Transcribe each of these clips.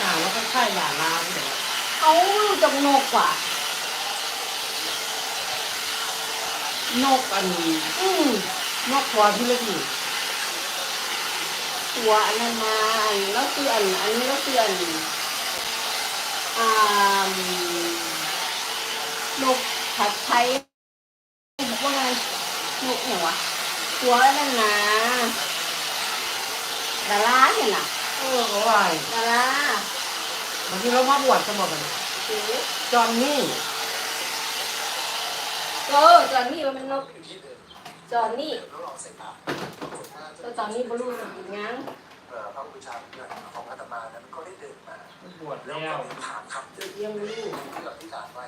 หลานลาวแต่ว่าล้าเขาจงนกกว่ะนกอันนี้อืมนกควาที่เล็กนี่ตัวอันนั้นมาอันแล้วคืออันอันนี้แล้วคืออันอ่านกผัดไทยบอกว่าไงนกอย่างวตัวอันนั้นนะดาราเนี่ยน่ะเออเขาว่าดารา บางทีเรามาบวชสมบัติถือจอนนี่เออจอนนี่มันเป็นนกจอนนี่ตัวจอนนี่บรูสึกอีกงั้งเอ่อพระบูชาของอาตมานั้นก็ได้เดินมาบวชแล้วแล้วก็ถามคำที่ยังบรูเราที่ถามไว้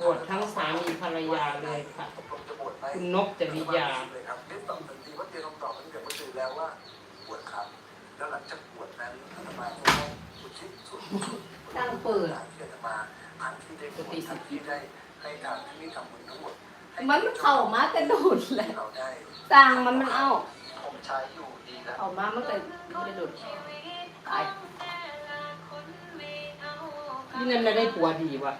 บวชทั้งสามีภรรยาเลยค่ะตกลงจะบวชไหมคุณนกจริยาเลยครับเรียนตอบทันทีว่าเตรียมคำตอบตั้งแต่เมื่อคืนแล้วว่าบวชครับแล้วหลังจากบวชนั้นอาตมาก็ต้องอุทิศส่วน กุศลตั้งเปิดที่อาตมาทางที่ได้บวชทางที่ได้ให้ทานที่ได้ทำบุญทั้งหมดให้มันเข้ามากระโดดแหละเราได้สร้างมันมันเอาผมใช้อยู่ดีแล้วเข้ามามันก็กระโดดตายนี่นั่นไม่ได้ผัวดีว่ะ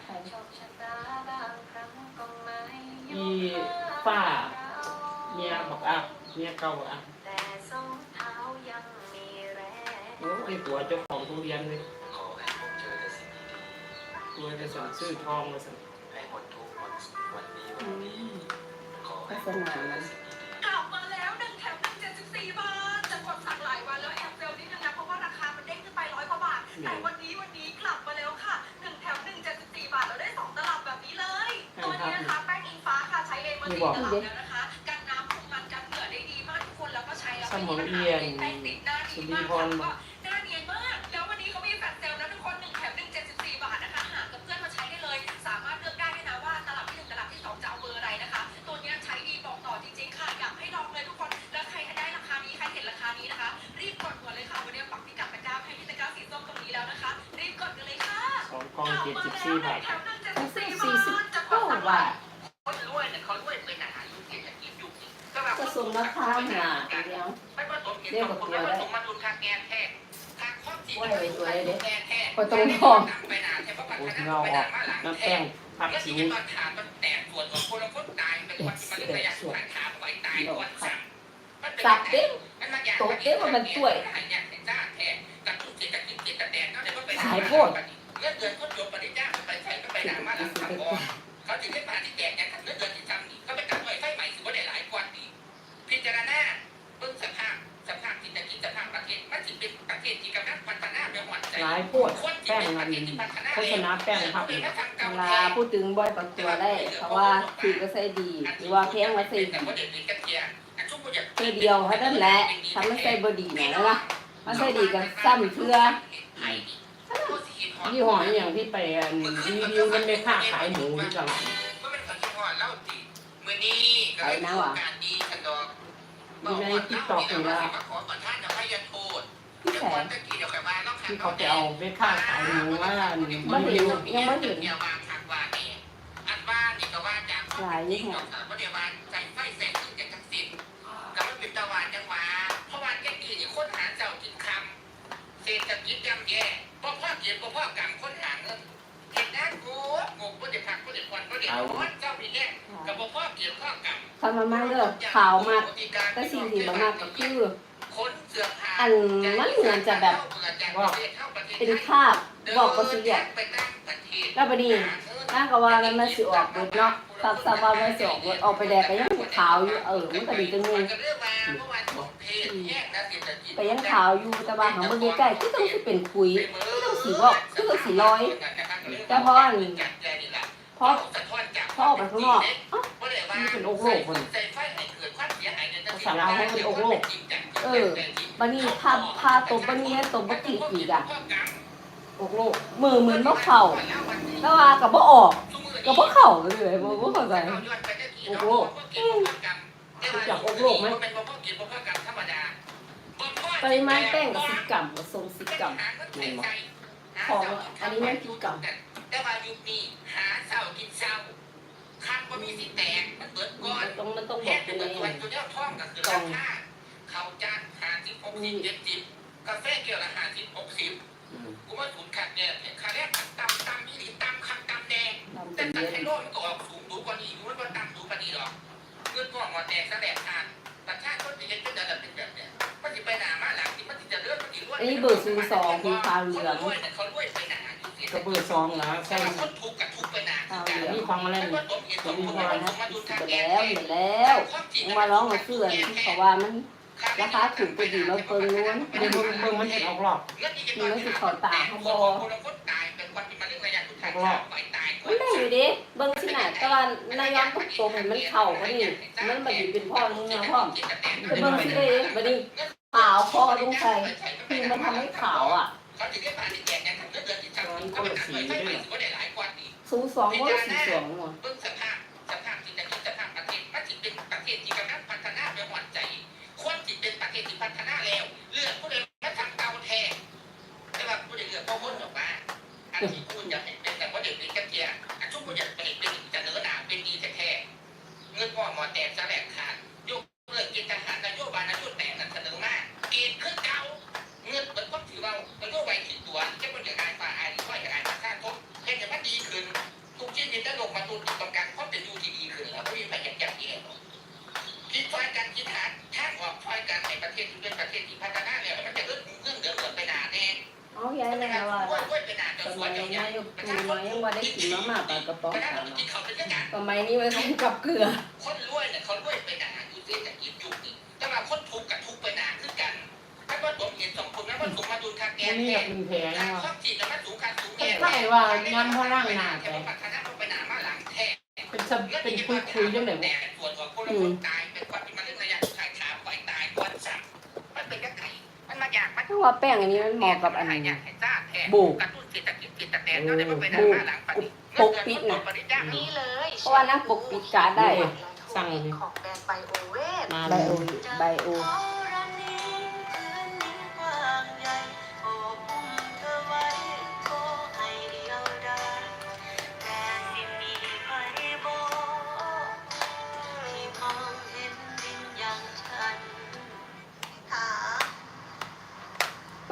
อีป้าเมียบอกอะเมียเก่าบอกอะโอ้ได้ผัวเจ้าของทุเรียนเลย รวยแต่สั่งซื้อทองมาสั่งๆให้หมดทุกข์หมดวันนี้วันนี้ขอให้ศาสนามันกลับมาแล้วหนึ่งแถมหนึ่งเจ็ดสิบสี่บาทจากกดสั่งหลายวันแล้วแอบเซลล์นิดนึงนะเพราะว่าราคามันเด้งขึ้นไปร้อยกว่าบาทแต่วันนี้วันนี้กลับมาแล้วค่ะหนึ่งแถมหนึ่งเจ็ดสิบสี่บาทเราได้สองตลับแบบนี้เลยตัวนี้นะคะแป้งอิงฟ้าค่ะใช้เองมาสี่ตลับแล้วนะคะกันน้ำคุมมันกันเหงื่อได้ดีมากทุกคนแล้วก็ใช้แล้วไม่มีปัญหาแป้งติดหน้าดีมากค่ะ บสี่บาทแถวหนึ่งเจ็ดมันบซื้อสี่สี่สิบจะกเก้าดสั่งบาทคนรวยเนี่ยเขารวยเป็นอาหารยุคเรษฐกิจยุคนี้ก็แบบก็สมราคาหนาเดียวไม่ผสมกินสองคนไดุลค่าแกนแท้ค่าข้อจริงแกนแท้ก็ต้องพร้อมไปนานแท้เพราะปัจโอ้ยเราออกน้ำแป้งพักแล้วสิที่วจะมาถามมันแตกส่วนของคนละคนตายเป็นวันที่มันระยะสุดท้ามไว้ตายก่อนสั่งมันเป็นสับเด้มันมาอย่างโต๊ะเด้ว่ามันช่วยอย่างแท้แท้กับทุกสิ่งกับทุกสิ่งกับแดนก็เลยว่าไปสายโพด เลือดเดือนคนโยมปริจ้าไปใส่ก็ไปนานมาหลังขับออกเขาถึงได้ผ่าที่แตกเนี่ยขันเลือดเดือนที่จำนี่ก็ไปตัดไว้ไฟใหม่ถือว่าได้หลายกว่านี้พิจารณาเบิ่งสภาพสภาพที่จะกินสภาพประเทศมันถึงเป็นประเทศที่กำลังพัฒนาไปหวั่นใจหลายโพดแป้งมันโฆษณาแป้งพับเวลาพูดถึงบ่อยปักตัวได้เพราะว่าคือก็ใส่ดี หรือว่าเพียงว่าใส่ดีเพื่อเดียวเท่านั้นแหละทำไม่ใส่บดีนะนะมันใส่ดีกันซ้ำเพื่อ ยี่ห้ออหย่างที่ไปอันรีวิวมันไม่ค่าขายหมูที่ตลาด ก็เป็นคนที่พ่อเล่าตีเมื่อนี้ก็เลยมีโอกาสดีสันดอกมาขอก่อนท่านจะให้ยันโทษที่เดี๋ยวแสก่อนะกี้เดี๋ยวใครมาต้องที่เขาไปเอาไปค่าขายหมูว่าอันบ่เห็นวิวยังบ่เห็นเดี๋ยววางทางวางนี่อันว่านี่ก็ว่าจากข้อจริงของสาว่าเดี๋ยววางใจไฟแสงขึ้นจากจักสินก็มันเป็นตะวันจังหวะเพราะวันแก่ดีนี่คนหาเจ้ากินคำเศรษฐกิจย่ำแย่ พ่อพ่อเกียรติพ่อพ่อกรรมคนหาเงินเห็นนะกูงงก็เดี๋ยวพักก็เดี๋ยวควันก็เดี๋ยวร้อนเจ้ามีแง่กับพ่อพ่อเกียรติพ่อกรรมทำมามาเด้อขาวมากแต่สิ่งที่บ่มากก็คือคนเสื้อผ้าอันมันเหมือนจะแบบเป็นคราบบอกก็สิเรียกแล้วบัดนี้นางก็ว่ามันมาสิออกเบิดเนาะตักซะว่ามันสิออกเบิดออกไปแดกก็ยังขาวอยู่เออมันก็ดีจังนึงก็ยังขาวอยู่แต่ว่าหางบ่ได้ใกล้คือต้องสิเป็นขุยคือต้อง สิบอกคือต้องสิลอย แต่พออันพอพอออกไปข้างนอกอ้าวมันเป็นอกโลกคนภาษาลาวเขาเป็นอกโลกเออบัดนี้ถ้าพาตบบัดนี้ตบบ่กี่ปีกอะอกโลกมือเหมือนบ่เข้าแต่ว่าก็บ่ออกก็บ่เข้าเลยบ่บ่เข้าใจอกโลกรู้จักอกโลกไหมปริมาณแป้งกับสิบกรัมกับทรงสิบกรัม ของอันนี้แม่งกินก่อแต่ว่ายุคนี้หาเศร้ากินเศร้าข้างก็มีสิแตกมันเปิดก้อนตรงนั้นต้องบอกเลยตัวเนี้ยท่องก็คือราคาเขาจ้างหาสิบหกสิบเจ็ดสิบกาแฟเกี่ยวกับหาสิบหกสิบกูว่าขุนขัดเนี่ยค่าแรกขัดตำตำนี่หรือตำขัดตำแดงแต่ตัดไฮโลมันก็ออกสูงดูกว่านี้รู้ว่าตำสูงกว่านี้หรอเงินก้อนหัวแตกแสลกทานแต่ชาติคนที่จะจนจะดับเป็นแบบเนี้ย มันสิไปหนามาหลังที่มันสิจะเลื่อนมันสิรวยอันนี้เบอร์ศูนย์สองคือขาวเหลืองคนรวยเนี่ยเขารวยไปหนาอยู่สิก็เบอร์สองนะใช่ใช่คนถูกกับถูกไปหนาขาวเหลืองมีของอะไรแล้วนี่ก็ผมเห็นสมมีบูรพณ์อมันนะสมมาดูทางไปแก้แล้วหมดแล้วมึงมาร้องกับเพื่อนเพราะว่ามันราคาถูกไปดีมาเปิงล้วนเดี๋ยวเบิ่งเบิ่งมันจะออกหลอกมันไม่สิเขาตาเขาบอคนละคนตายเป็นวันที่มันเรื่องระยะทุกทางไปตายมันได้อยู่ดิเบิ่งสิน่ะแต่ว่านายย้อนตกตรงมันเข้าก็ดิมันบ่ดีเป็นพ่อมึงนะพ่อไปเบิ่งสิได้ดิบัดนี้ ขาวพ่อลุงใครคือมันทำให้ขาวอะเขาถึงได้ผ่านแจกกันทั้งเดือนที่ทำเขาเป็นสีด้วยก็ได้หลายกว่านี้สูงสองก็สีสองหมด พัฒนาแล้วมันจะเลื่อนเรื่องเดือดเดือดไปนานแน่เอายายเลยนะว่าว่าว่าไปนานจสนสวมัยยยาวนี้ยุคนี้มายังว่าได้กินมาม่าปลากระป๋องประชาขาวชนกินเขาเป็นยังสมัยนี้มันใส่กับเกลือ คนรวยเนี่ยเขารวยไปนานอยู่เศรษฐกิจยุคนี้แต่ว่าคนทุกข์กับทุกข์ไปนานคือกันถ้าว่าผมเห็นสองคนนั้นว่าสูงมาดูทางแกอันนนี้แทอยากนเป็นแผลทางเนาะข้อจีนมันสูงการสูงแก่ใช่ว่าย้ำพลังหนาแต่แต่พัฒนาไปนานมาหลังแท้เป็นสับเป็นคุยคุยๆจังได๋บ่แต่ส่วนของคนละ ว่าแป้งอันนี้มันเหมาะกับอันอยากให้จ้าแทนบูกระตุ้นเศรษฐกิจกิจแต่เราได้มาเป็นหน้าหลังปฏิปกปิดน่ะปริจ้านี่เลยเพราะว่านั่งปกปิดการ์ดได้ สั่งของแบรนด์ไบโอเวทมาไบเลยโอไบโอ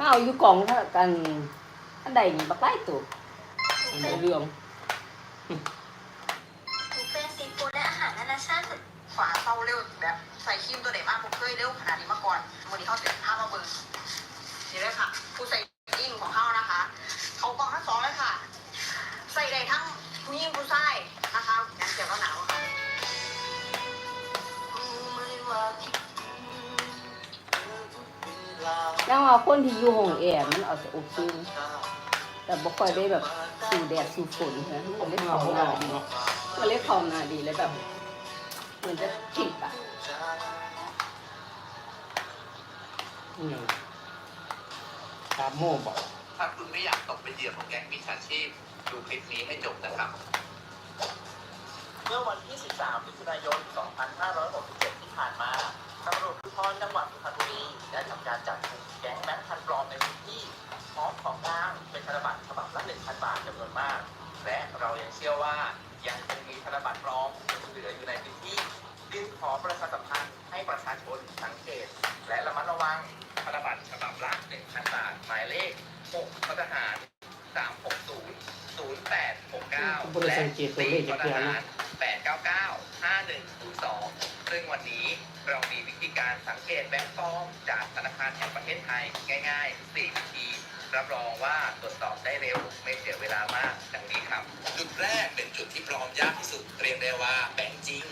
มาเอาอยู่กล่องเท่ากันอันใดนี่บักไล่ตัวอันใดเรื่องเป็นซีฟู้ดและอาหารนานาชาติฝาเตาเร็วแบบใส่ครีมตัวไหนมากผมเคยเร็วขนาดนี้มาก่อนวันนี้เขาเสร็จภาพมาเบิร์นี่เลยค่ะผู้ใส่ แล้วว่าคนที่อยู่ห้องแอร์มันเอาแต่โอเคนะแต่บ่ค่อยได้แบบสู่แดดสู่ฝนนะมันเลยเอาเข้าบ่หอน้าอกดีเนาะมันเลยเข้าหน้าดีเลยแบบเหมือนจะผิดอะอืมตามโม่บอกถ้าคุณไม่อยากตกเป็นเหยื่อของแก๊งมิจฉาชีพ ดูคลิปนี้ให้จบนะครับ เมื่อวันที่ 13มิถุนายน 2567 ที่ผ่านมา ตำรวจภูธรจังหวัดสุพรรณบุรีได้ทำการจับกลุ่มแก๊งแบงค์พันปลอมในพื้นที่พร้อมของกลางเป็นธนบัตรฉบับละ1,000 บาทจำนวนมาก และเรายังเชื่อว่ายังคงมีธนบัตรปลอมเหลืออยู่ในพื้นที่จึงขอประชาสัมพันธ์ให้ประชาชนสังเกต และระมัดระวังธนบัตรฉบับละ1,000 บาทหมายเลข6ททหาร360 0869บริสังเกตตัวเลขจาก บงค์ปลอมจากธนาคารแห่งประเทศไทยง่ายๆ4วิธีรับรองว่าตรวจสอบได้เร็วไม่เสียเวลามากดังนี้ครับ จุดแรกเป็นจุดที่ปลอมยากที่สุดเรียกได้ว่าแบงค์จริง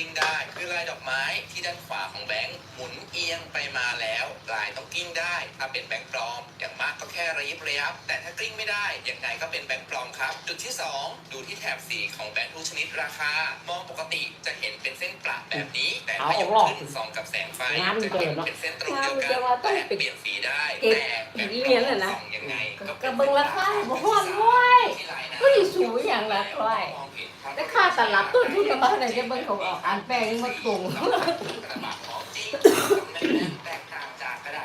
ลิ้งได้คือลายดอกไม้ที่ด้านขวาของแบงก์หมุนเอียงไปมาแล้วลายต้องกลิ้งได้ ถ้าเป็นแบงก์ปลอม อย่างมากก็แค่ระยิบระยับ แต่ถ้ากลิ้งไม่ได้ยังไงก็เป็นแบงก์ปลอมครับ จุดที่ 2 ดูที่แถบสีของแบงก์ทุกชนิดราคา มองปกติจะเห็นเป็นเส้นประแบบนี้ แต่ถ้ายกขึ้นส่องกับแสงไฟจะเห็นเป็นเส้นตรงเดียวกันแต่เปลี่ยนสีได้แต่แบงก์ปลอมส่องยังไงก็กระเบิงราคาบ่ฮ้อนว้ยก็สิสูงอย่างละค่อย แต่ค่าตลาดต้นทุนก็บ่ได้จะเบิ่งเขาออกอ่านแป้งนี่มันตรง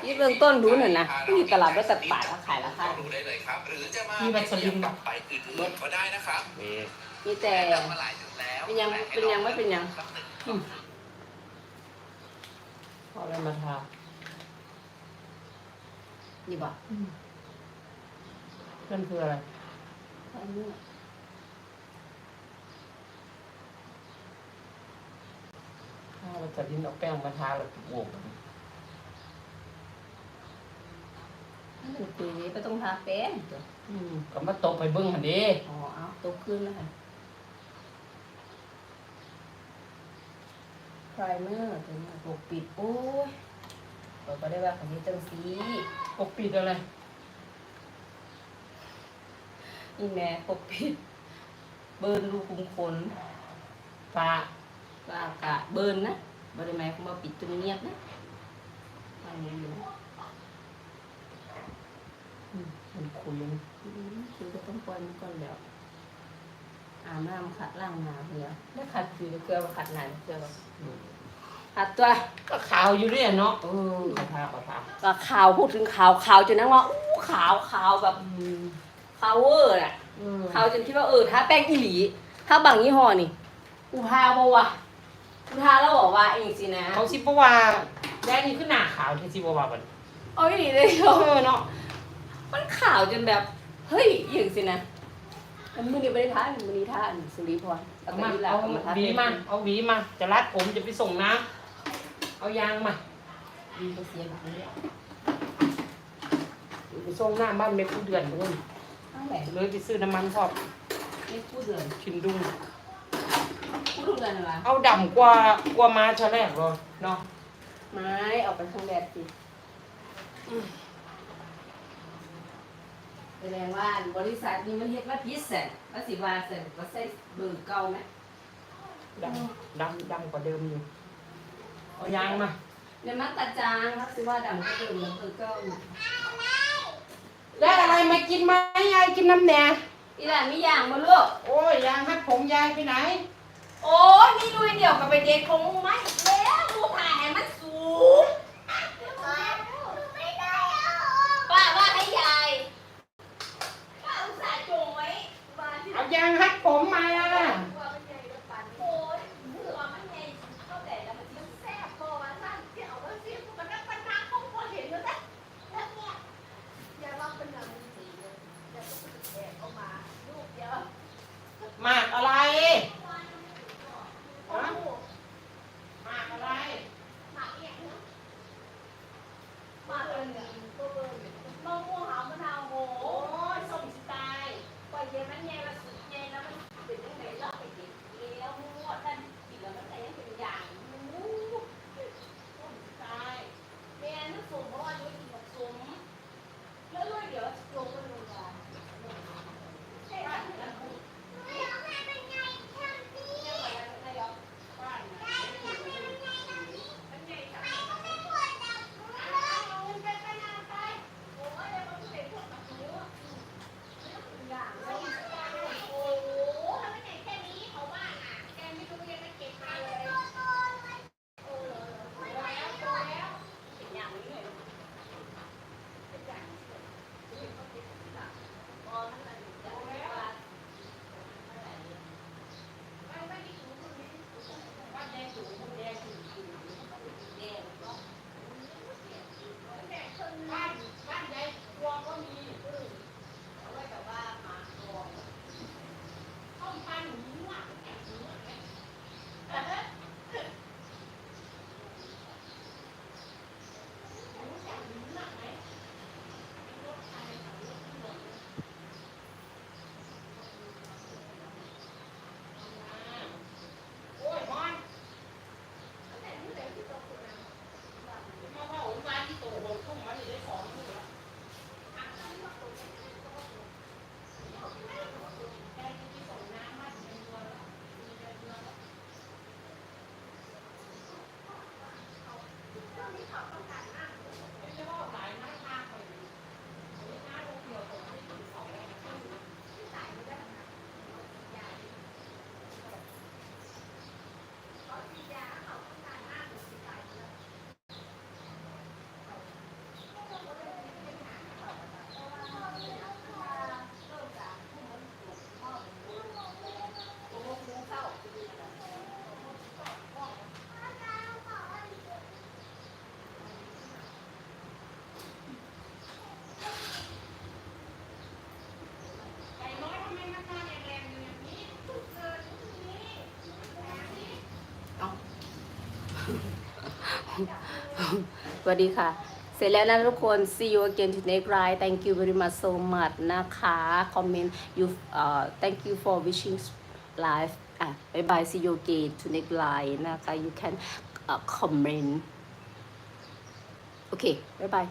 ยี่เบื้องต้นรู้หน่อยนะที่ตลาดว่าแต่บาทเขาขายราคารู้ได้เลยครับ หรือจะมาที่วัสลินกลับไปอื่นๆก็ได้นะครับนี่มีแต่แนะนำมาหลายจุดแล้วเป็นยังเป็นยังไม่เป็นยังสักหนึ่งอืมเอาอะไรมาทานี่บ่นั่นคืออะไรอันนี้ ถ้าเราจะดิ้นเอาแป้งมาทาเราโบกมันคุยไปต้องทาแป้งจ้ะอืมก็มาตบไปเบิ้งหันเด้อ๋อเอาตกขึ้นแล้วค่ะไพรเมอร์ตัวนี้ปกปิดโอ้ยเราก็ได้ว่าของนี้จังสีปกปิดอะไรอีแม่ปกปิด เบิร์นรูขุมขนฟ้า ว่ากะเบิร์นนะบริหมายความว่าปิดจนเงียบนะอันนี้อยู่นะอืมมันคุยอืมคือก็ต้องปล่อยมันก่อนแล้วอาบน้ำขัดล่างน้ำเนี่ยแล้วขัดคือเกลือว่าขัดไหนเกลือว่าอืมขัดตัวก็ขาวอยู่เนี่ยเนาะเออขาวทาขาวทาก็ขาวพูดถึงขาวขาวจนนั่งว่าอู้ขาวขาวแบบอืมขาวเวอร์น่ะอืมขาวจนคิดว่าเออถ้าแป้งอีหลี ถ้าบางยี่ห้อนี่กูทาบ่วะ กูทาแล้วบอกว่าเองสินะเขาสิบว่าแดงนี่คือหน้าขาวที่สิบว่าบัดเอาอีหลีเลยเออเนาะมันขาวจนแบบ เฮ้ยอย่างสินะมันมือนี้ไม่ได้ทานมือนี้ทานสุริพรเอาเอามามาเอาเอามาทาหวีมาเอาหวีมา จะรัดผมจะไปส่งน้ำเอายางมาดีก็เสียแบบนี้ไปส่งน้ำบ้านเมกูเดือนนู่นเอาแหละเลยไปซื้อน้ำมันพร้อมไม่พูดเลยชินดุง พูดดูกันอะไรเอาดำกว่ากว่ามาชะแรกเลยเนาะไม้ออกไปทางแดดสิแสดงว่าบริษัทนี้มันเฮ็ดมาพิเศษว่าสิว่าเสร็จว่าใส่เบอร์เก่าไหมดำดำดำกว่าเดิมอยู่เอายางมาเดี๋ยวมันตาจางครับสิว่าดำก็เดิมแล้วเบอร์เก่าน่ะได้อะไรมากินไหมยายกินน้ำแหน่อีหลานมีอย่างมาลูกโอ้ยยางให้ผมยายไปไหน โอ้ยนี่ด้วยเดี่ยวกับไปเด็กคงไม่แล้วดูถ่ายให้มันสูงป้าว่าให้ยายป้าอุตส่าห์จงไว้บ้านที่เอายางให้ผมมา สวัสดีค่ะ เสร็จแล้วนะทุกคน see you again to next ride thank you very much so much นะคะ comment you uh thank you for wishing live อะ bye bye see you again to next ride นะคะ you can uh, comment โอเค Bye bye